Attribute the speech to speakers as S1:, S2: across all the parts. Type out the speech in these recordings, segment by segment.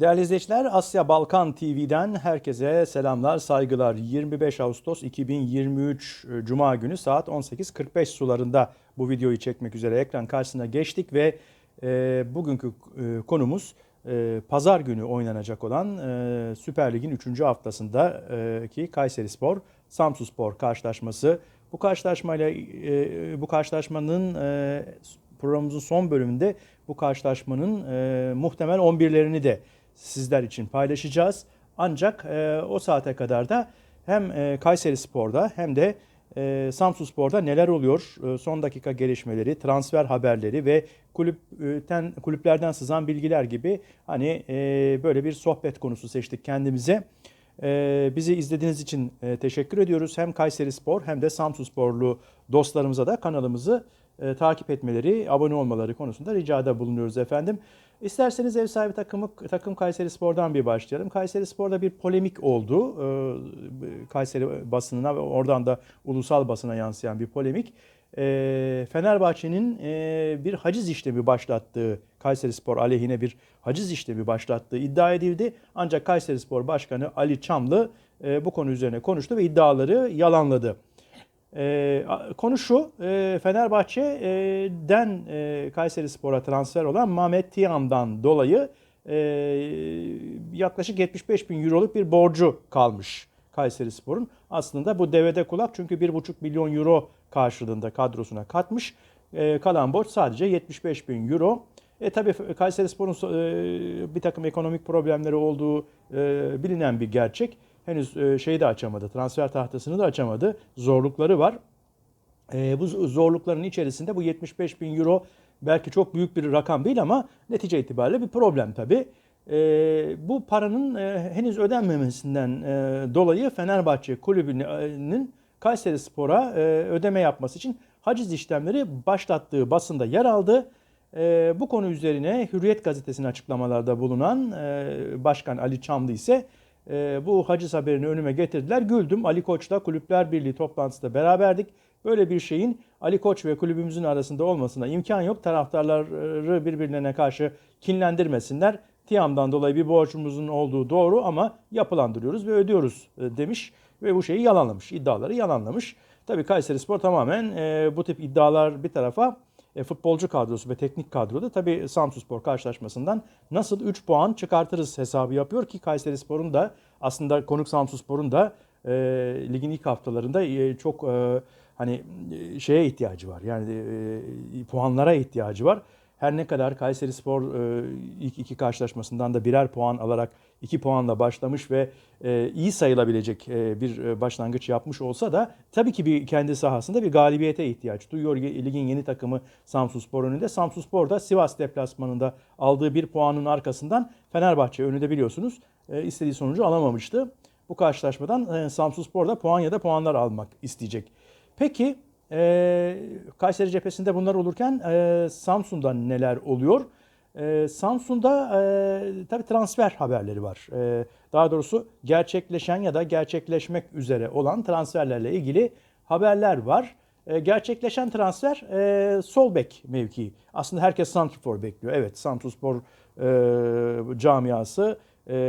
S1: Değerli izleyiciler, Asya Balkan TV'den herkese selamlar, saygılar. 25 Ağustos 2023 e, Cuma günü saat 18.45 sularında bu videoyu çekmek üzere ekran karşısına geçtik ve e, bugünkü e, konumuz pazar günü oynanacak olan e, Süper Lig'in 3. haftasındaki Kayseri Spor, Samsun Spor karşılaşması. Bu karşılaşmayla e, bu karşılaşmanın e, programımızın son bölümünde bu karşılaşmanın e, muhtemel 11'lerini de sizler için paylaşacağız. Ancak e, o saate kadar da hem e, Kayseri Spor'da hem de e, Samsun Spor'da neler oluyor? E, son dakika gelişmeleri, transfer haberleri ve kulüpten kulüplerden sızan bilgiler gibi hani e, böyle bir sohbet konusu seçtik kendimize. E, bizi izlediğiniz için e, teşekkür ediyoruz. Hem Kayseri Spor hem de Samsun Sporlu dostlarımıza da kanalımızı e, takip etmeleri, abone olmaları konusunda ricada bulunuyoruz efendim. İsterseniz ev sahibi takımı takım Kayseri Spor'dan bir başlayalım. Kayseri Spor'da bir polemik oldu. Ee, Kayseri basınına ve oradan da ulusal basına yansıyan bir polemik. Ee, Fenerbahçe'nin e, bir haciz işlemi başlattığı, Kayseri Spor aleyhine bir haciz işlemi başlattığı iddia edildi. Ancak Kayseri Spor Başkanı Ali Çamlı e, bu konu üzerine konuştu ve iddiaları yalanladı. Ee, konu şu, e, Fenerbahçe'den e, Kayseri Spor'a transfer olan Mehmet Tiam'dan dolayı e, yaklaşık 75 bin euroluk bir borcu kalmış Kayseri Spor'un. Aslında bu devede kulak çünkü 1,5 milyon euro karşılığında kadrosuna katmış. E, kalan borç sadece 75 bin euro. E tabii Kayseri Spor'un e, bir takım ekonomik problemleri olduğu e, bilinen bir gerçek henüz e, şeyi de açamadı. Transfer tahtasını da açamadı. Zorlukları var. E, bu zorlukların içerisinde bu 75 bin euro belki çok büyük bir rakam değil ama netice itibariyle bir problem tabii. E, bu paranın henüz ödenmemesinden dolayı Fenerbahçe kulübünün Kayseri Spor'a ödeme yapması için haciz işlemleri başlattığı basında yer aldı. bu konu üzerine Hürriyet gazetesinin açıklamalarda bulunan Başkan Ali Çamlı ise e, bu haciz haberini önüme getirdiler. Güldüm. Ali Koç'la Kulüpler Birliği toplantısında beraberdik. Böyle bir şeyin Ali Koç ve kulübümüzün arasında olmasına imkan yok. Taraftarları birbirlerine karşı kinlendirmesinler. Tiam'dan dolayı bir borcumuzun olduğu doğru ama yapılandırıyoruz ve ödüyoruz e, demiş ve bu şeyi yalanlamış. iddiaları yalanlamış. Tabii Kayseri Spor tamamen e, bu tip iddialar bir tarafa e, futbolcu kadrosu ve teknik kadroda tabii Samsunspor karşılaşmasından nasıl 3 puan çıkartırız hesabı yapıyor ki Kayseri Spor'un da aslında konuk Samsunspor'un da e, ligin ilk haftalarında e, çok e, hani e, şeye ihtiyacı var. Yani e, puanlara ihtiyacı var. Her ne kadar Kayseri Spor e, ilk iki karşılaşmasından da birer puan alarak iki puanla başlamış ve e, iyi sayılabilecek e, bir başlangıç yapmış olsa da tabii ki bir kendi sahasında bir galibiyete ihtiyaç duyuyor. Ligin yeni takımı Samsun Spor önünde. Samsun Spor da Sivas deplasmanında aldığı bir puanın arkasından Fenerbahçe önünde biliyorsunuz istediği sonucu alamamıştı. Bu karşılaşmadan Samsun Spor da puan ya da puanlar almak isteyecek. Peki e, Kayseri cephesinde bunlar olurken e, Samsun'da neler oluyor? E, Samsun'da e, tabii transfer haberleri var. E, daha doğrusu gerçekleşen ya da gerçekleşmek üzere olan transferlerle ilgili haberler var. E, gerçekleşen transfer e, sol bek mevkii. Aslında herkes santrfor bekliyor. Evet Samsunspor e, camiası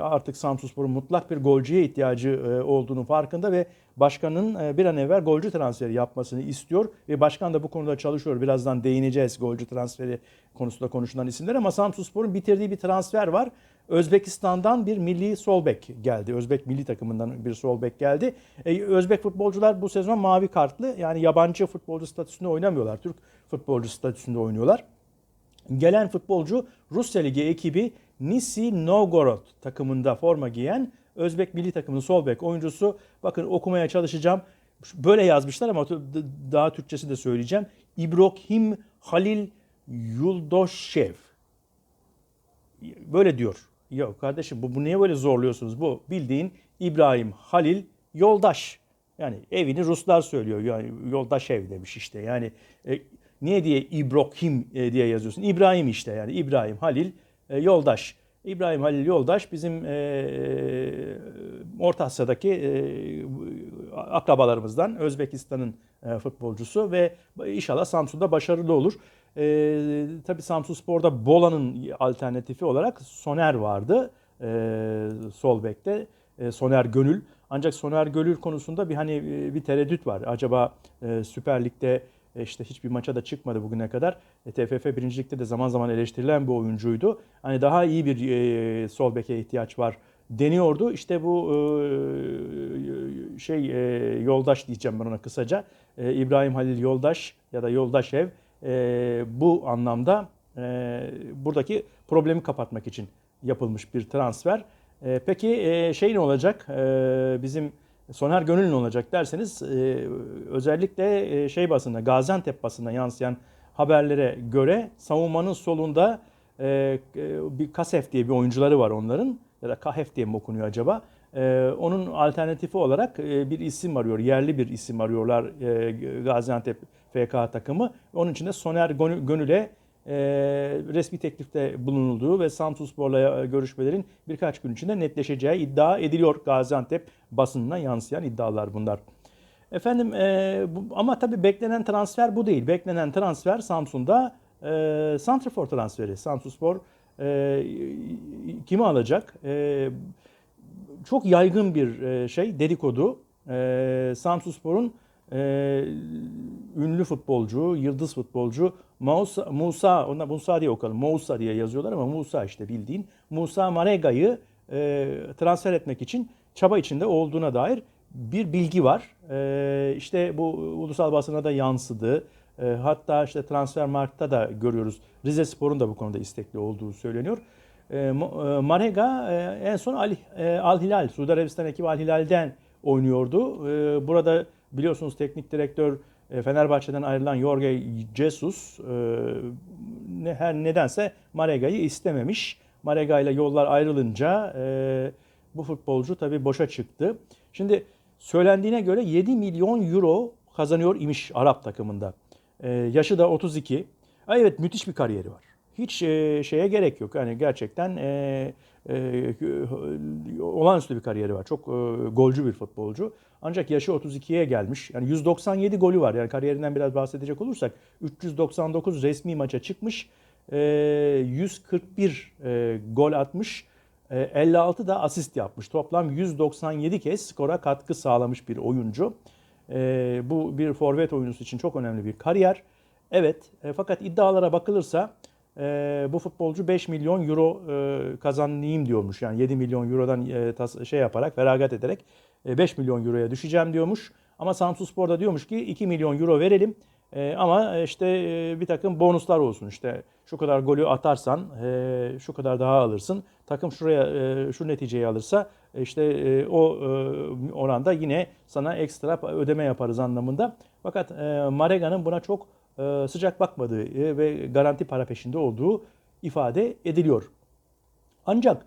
S1: artık Samsunspor'un mutlak bir golcüye ihtiyacı e, olduğunu farkında ve başkanın e, bir an evvel golcü transferi yapmasını istiyor ve başkan da bu konuda çalışıyor. Birazdan değineceğiz golcü transferi konusunda konuşulan isimler ama Samsunspor'un bitirdiği bir transfer var. Özbekistan'dan bir milli sol bek geldi. Özbek milli takımından bir sol bek geldi. Özbek futbolcular bu sezon mavi kartlı yani yabancı futbolcu statüsünde oynamıyorlar. Türk futbolcu statüsünde oynuyorlar. Gelen futbolcu Rusya Ligi ekibi Nisi Novgorod takımında forma giyen Özbek milli takımının sol bek oyuncusu. Bakın okumaya çalışacağım. Böyle yazmışlar ama daha Türkçesi de söyleyeceğim. İbrahim Halil Yuldoshev. Böyle diyor. Yok kardeşim bu, bu niye böyle zorluyorsunuz? Bu bildiğin İbrahim Halil Yoldaş. Yani evini Ruslar söylüyor. Yani Yoldaş ev demiş işte. Yani e, niye diye İbrahim e, diye yazıyorsun? İbrahim işte yani İbrahim Halil Yoldaş. İbrahim Halil Yoldaş bizim e, Orta Asya'daki e, akrabalarımızdan Özbekistan'ın e, futbolcusu ve inşallah Samsun'da başarılı olur. E, tabii Samsun Spor'da Bola'nın alternatifi olarak Soner vardı. E, sol bekte e, Soner Gönül. Ancak Soner Gönül konusunda bir hani e, bir tereddüt var. Acaba e, Süper Lig'de e, işte hiçbir maça da çıkmadı bugüne kadar. E, TFF 1. Lig'de de zaman zaman eleştirilen bir oyuncuydu. Hani daha iyi bir e, sol beke ihtiyaç var deniyordu. İşte bu e, şey e, yoldaş diyeceğim ben ona kısaca. E, İbrahim Halil Yoldaş ya da Yoldaşev e, bu anlamda e, buradaki problemi kapatmak için yapılmış bir transfer. E, peki e, şey ne olacak? E, bizim Soner Gönül ne olacak derseniz e, özellikle e, şey basında Gaziantep basında yansıyan haberlere göre savunmanın solunda e, e, bir Kasef diye bir oyuncuları var onların ya da Kahef diye mi okunuyor acaba? E, onun alternatifi olarak e, bir isim arıyor, yerli bir isim arıyorlar e, Gaziantep FK takımı. Onun için de Soner Gönül- Gönül'e e, resmi teklifte bulunulduğu ve Samsunspor'la görüşmelerin birkaç gün içinde netleşeceği iddia ediliyor Gaziantep basınına yansıyan iddialar bunlar. Efendim e, bu, ama tabii beklenen transfer bu değil. Beklenen transfer Samsun'da e, Santrfor transferi. Samsunspor e, kimi alacak? E, çok yaygın bir e, şey dedikodu. E, Samsunspor'un e, ünlü futbolcu, yıldız futbolcu Musa, Musa, ona Musa diye okalım, Musa diye yazıyorlar ama Musa işte bildiğin Musa Marega'yı e, transfer etmek için çaba içinde olduğuna dair bir bilgi var. E, işte bu ulusal basına da yansıdı. E, hatta işte Transfermarkt'ta da görüyoruz. Rize Spor'un da bu konuda istekli olduğu söyleniyor. E, Marega e, en son Al, e, Al Hilal, Suudi Arabistan ekibi Al Hilal'den oynuyordu. E, burada biliyorsunuz teknik direktör e, Fenerbahçe'den ayrılan Jorge Jesus e, ne, her nedense Marega'yı istememiş. Marega ile yollar ayrılınca e, bu futbolcu tabii boşa çıktı. Şimdi söylendiğine göre 7 milyon euro kazanıyor imiş Arap takımında. Yaşı da 32. Ha, Evet müthiş bir kariyeri var. Hiç şeye gerek yok. Yani gerçekten e, olağanüstü bir kariyeri var. Çok golcü bir futbolcu. Ancak yaşı 32'ye gelmiş. Yani 197 golü var. Yani kariyerinden biraz bahsedecek olursak 399 resmi maça çıkmış. E, 141 e, gol atmış. E, 56 da asist yapmış. Toplam 197 kez skora katkı sağlamış bir oyuncu. E, bu bir forvet oyuncusu için çok önemli bir kariyer. Evet e, fakat iddialara bakılırsa e, bu futbolcu 5 milyon euro kazanayım diyormuş. Yani 7 milyon eurodan şey yaparak feragat ederek 5 milyon euroya düşeceğim diyormuş. Ama Samsunspor da diyormuş ki 2 milyon euro verelim e, ama işte e, bir takım bonuslar olsun. İşte şu kadar golü atarsan e, şu kadar daha alırsın. Takım şuraya e, şu neticeyi alırsa e, işte e, o e, oranda yine sana ekstra ödeme yaparız anlamında. Fakat e, Marega'nın buna çok e, sıcak bakmadığı e, ve garanti para peşinde olduğu ifade ediliyor. Ancak e,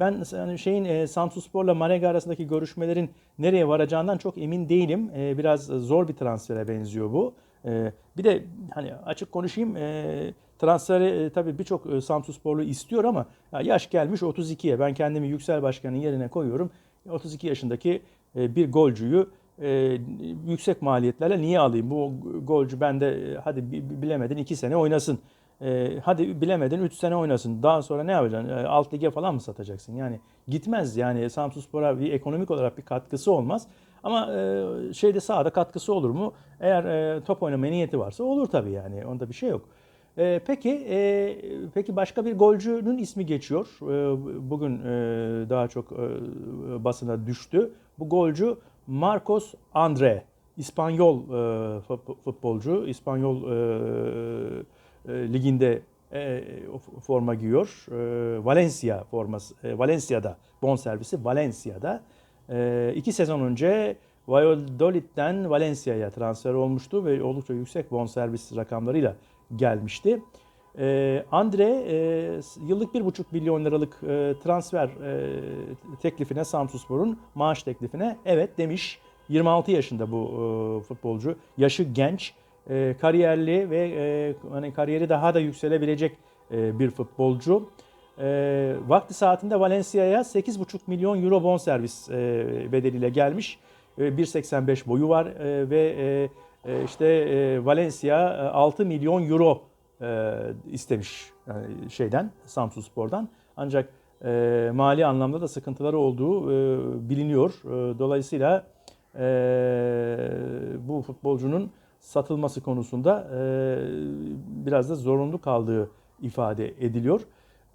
S1: ben yani şeyin e, Samsunspor'la Marega arasındaki görüşmelerin nereye varacağından çok emin değilim. E, biraz zor bir transfere benziyor bu. E, bir de hani açık konuşayım e, transferi e, tabii birçok Samsunsporlu istiyor ama ya yaş gelmiş 32'ye. Ben kendimi Yüksel Başkan'ın yerine koyuyorum. 32 yaşındaki bir golcüyü yüksek maliyetlerle niye alayım? Bu golcü bende hadi bi- bi- bilemedin 2 sene oynasın. E, hadi bilemedin 3 sene oynasın. Daha sonra ne yapacaksın? E, alt lige falan mı satacaksın? Yani gitmez yani Samsunspor'a bir ekonomik olarak bir katkısı olmaz. Ama e, şeyde sahada katkısı olur mu? Eğer e, top oynama niyeti varsa olur tabii yani. Onda bir şey yok. E, peki peki başka bir golcünün ismi geçiyor. Bugün daha çok basına düştü. Bu golcü Marcos Andre. İspanyol fut- futbolcu. İspanyol e, e, liginde e, forma giyiyor. E, Valencia forması. E, Valencia'da bonservisi Valencia'da. E, iki sezon önce Valladolid'den Valencia'ya transfer olmuştu ve oldukça yüksek bonservis rakamlarıyla gelmişti. E, Andre e, yıllık 1,5 milyon liralık e, transfer e, teklifine Samsunspor'un maaş teklifine evet demiş. 26 yaşında bu e, futbolcu. Yaşı genç, e, kariyerli ve e, hani kariyeri daha da yükselebilecek e, bir futbolcu. E, vakti saatinde Valencia'ya 8,5 milyon euro bonservis e, bedeliyle gelmiş. E, 1.85 boyu var e, ve e, e, işte e, Valencia e, 6 milyon euro e, istemiş yani şeyden Samsun Spor'dan. Ancak e, mali anlamda da sıkıntıları olduğu e, biliniyor. E, dolayısıyla e, bu futbolcunun satılması konusunda e, biraz da zorunlu kaldığı ifade ediliyor.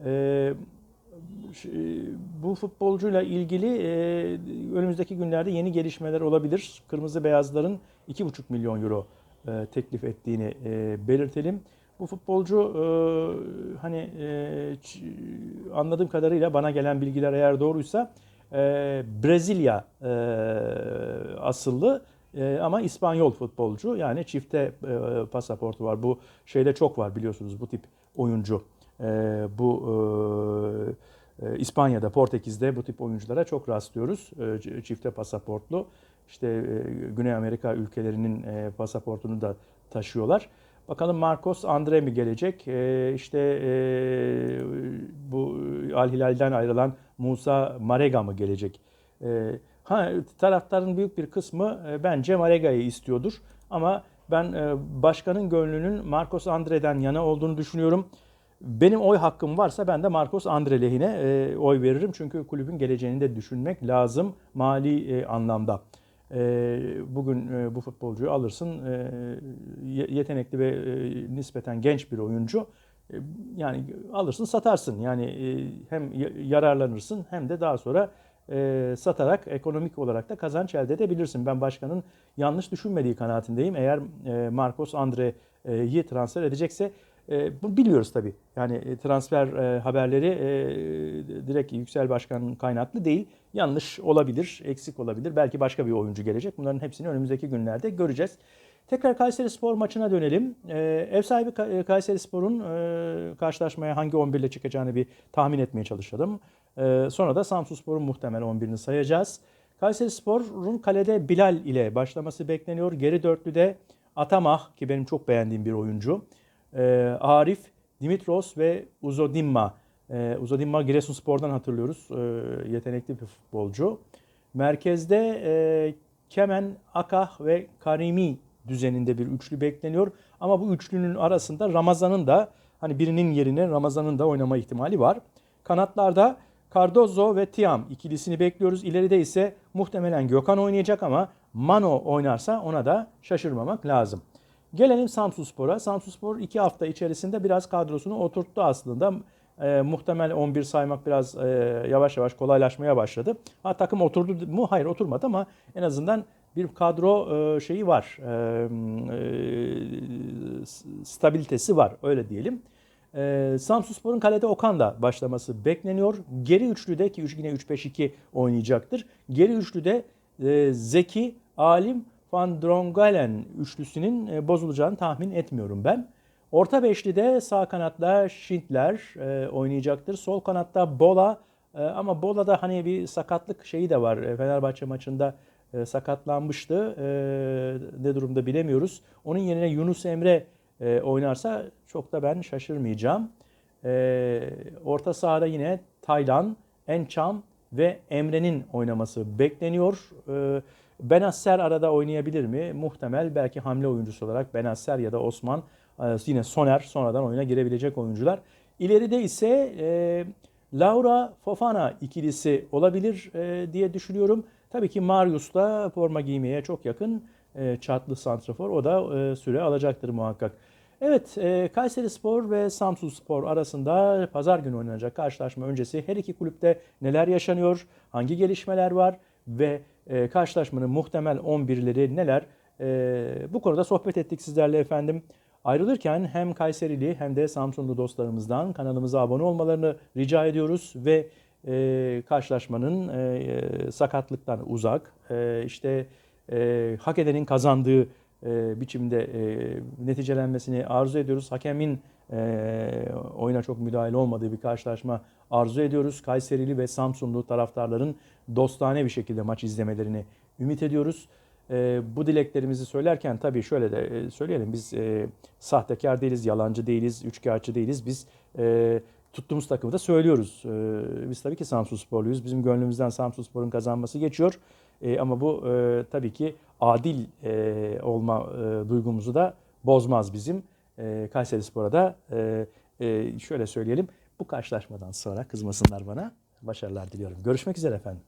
S1: E, ş- bu futbolcuyla ilgili e, önümüzdeki günlerde yeni gelişmeler olabilir. Kırmızı Beyazların 2,5 milyon euro e, teklif ettiğini e, belirtelim. Bu futbolcu e, hani e, anladığım kadarıyla bana gelen bilgiler eğer doğruysa e, Brezilya e, asıllı e, ama İspanyol futbolcu yani çifte e, pasaportu var. Bu şeyde çok var biliyorsunuz bu tip oyuncu. E, bu e, İspanya'da, Portekiz'de bu tip oyunculara çok rastlıyoruz. E, çifte pasaportlu. İşte e, Güney Amerika ülkelerinin e, pasaportunu da taşıyorlar. Bakalım Marcos Andre mi gelecek? E, işte e, bu Al Hilal'den ayrılan Musa Marega mı gelecek? E, ha taraftarın büyük bir kısmı e, bence Marega'yı istiyordur. Ama ben e, başkanın gönlünün Marcos Andre'den yana olduğunu düşünüyorum. Benim oy hakkım varsa ben de Marcos Andre lehine e, oy veririm. Çünkü kulübün geleceğini de düşünmek lazım mali e, anlamda. Bugün bu futbolcuyu alırsın. Ye- yetenekli ve nispeten genç bir oyuncu. Yani alırsın satarsın. Yani hem yararlanırsın hem de daha sonra e, satarak ekonomik olarak da kazanç elde edebilirsin. Ben başkanın yanlış düşünmediği kanaatindeyim. Eğer e, Marcos Andre'yi transfer edecekse e, bu biliyoruz tabii. Yani e, transfer e, haberleri e, direkt Yüksel Başkan'ın kaynaklı değil. Yanlış olabilir, eksik olabilir. Belki başka bir oyuncu gelecek. Bunların hepsini önümüzdeki günlerde göreceğiz. Tekrar Kayseri Spor maçına dönelim. E, ev sahibi Ka- Kayseri Spor'un e, karşılaşmaya hangi 11 ile çıkacağını bir tahmin etmeye çalışalım. E, sonra da Samsun Spor'un muhtemel 11'ini sayacağız. Kayseri Spor'un kalede Bilal ile başlaması bekleniyor. Geri dörtlüde Atamah ki benim çok beğendiğim bir oyuncu. E, Arif, Dimitros ve Uzodimma. E, Uzodimma Giresunspor'dan hatırlıyoruz. Yetenekli bir futbolcu. Merkezde e, Kemen, Akah ve Karimi düzeninde bir üçlü bekleniyor. Ama bu üçlünün arasında Ramazan'ın da hani birinin yerine Ramazan'ın da oynama ihtimali var. Kanatlarda Cardozo ve Tiam ikilisini bekliyoruz. İleride ise muhtemelen Gökhan oynayacak ama Mano oynarsa ona da şaşırmamak lazım. Gelelim Samsunspor'a. Samsunspor iki hafta içerisinde biraz kadrosunu oturttu aslında. E, muhtemel 11 saymak biraz e, yavaş yavaş kolaylaşmaya başladı. Ha takım oturdu mu? Hayır oturmadı ama en azından bir kadro e, şeyi var. E, e, stabilitesi var öyle diyelim. E, Samsunspor'un kalede Okan'da başlaması bekleniyor. Geri üçlüde ki yine 3-5-2 oynayacaktır. Geri üçlüde e, Zeki, Alim, Van Drongalen üçlüsünün e, bozulacağını tahmin etmiyorum ben. Orta beşlide sağ kanatta Schindler e, oynayacaktır. Sol kanatta Bola e, ama Bola'da hani bir sakatlık şeyi de var. E, Fenerbahçe maçında sakatlanmıştı. Ne durumda bilemiyoruz. Onun yerine Yunus Emre e, oynarsa çok da ben şaşırmayacağım. E, orta sahada yine Taylan, Ençam ve Emre'nin oynaması bekleniyor. E, Benasser arada oynayabilir mi? Muhtemel belki hamle oyuncusu olarak Benasser ya da Osman e, yine Soner sonradan oyuna girebilecek oyuncular. İleride ise e, Laura Fofana ikilisi olabilir e, diye düşünüyorum. Tabii ki Marius da forma giymeye çok yakın e, çatlı santrafor. O da e, süre alacaktır muhakkak. Evet, e, Kayseri Spor ve Samsun Spor arasında pazar günü oynanacak karşılaşma öncesi her iki kulüpte neler yaşanıyor, hangi gelişmeler var ve e, karşılaşmanın muhtemel 11'leri neler? E, bu konuda sohbet ettik sizlerle efendim. Ayrılırken hem Kayserili hem de Samsunlu dostlarımızdan kanalımıza abone olmalarını rica ediyoruz ve e, karşılaşmanın e, sakatlıktan uzak, e, işte e, hak edenin kazandığı e, biçimde e, neticelenmesini arzu ediyoruz. Hakemin e, oyuna çok müdahale olmadığı bir karşılaşma arzu ediyoruz. Kayserili ve Samsunlu taraftarların dostane bir şekilde maç izlemelerini ümit ediyoruz. E, bu dileklerimizi söylerken tabii şöyle de e, söyleyelim. Biz e, sahtekar değiliz, yalancı değiliz, üçkağıtçı değiliz. Biz e, tuttuğumuz takımı da söylüyoruz. E, biz tabii ki Samsun sporluyuz. Bizim gönlümüzden Samsun sporun kazanması geçiyor. E, ama bu e, tabii ki adil e, olma e, duygumuzu da bozmaz bizim. E, Kayseri Spor'a da e, e, şöyle söyleyelim. Bu karşılaşmadan sonra kızmasınlar bana. Başarılar diliyorum. Görüşmek üzere efendim.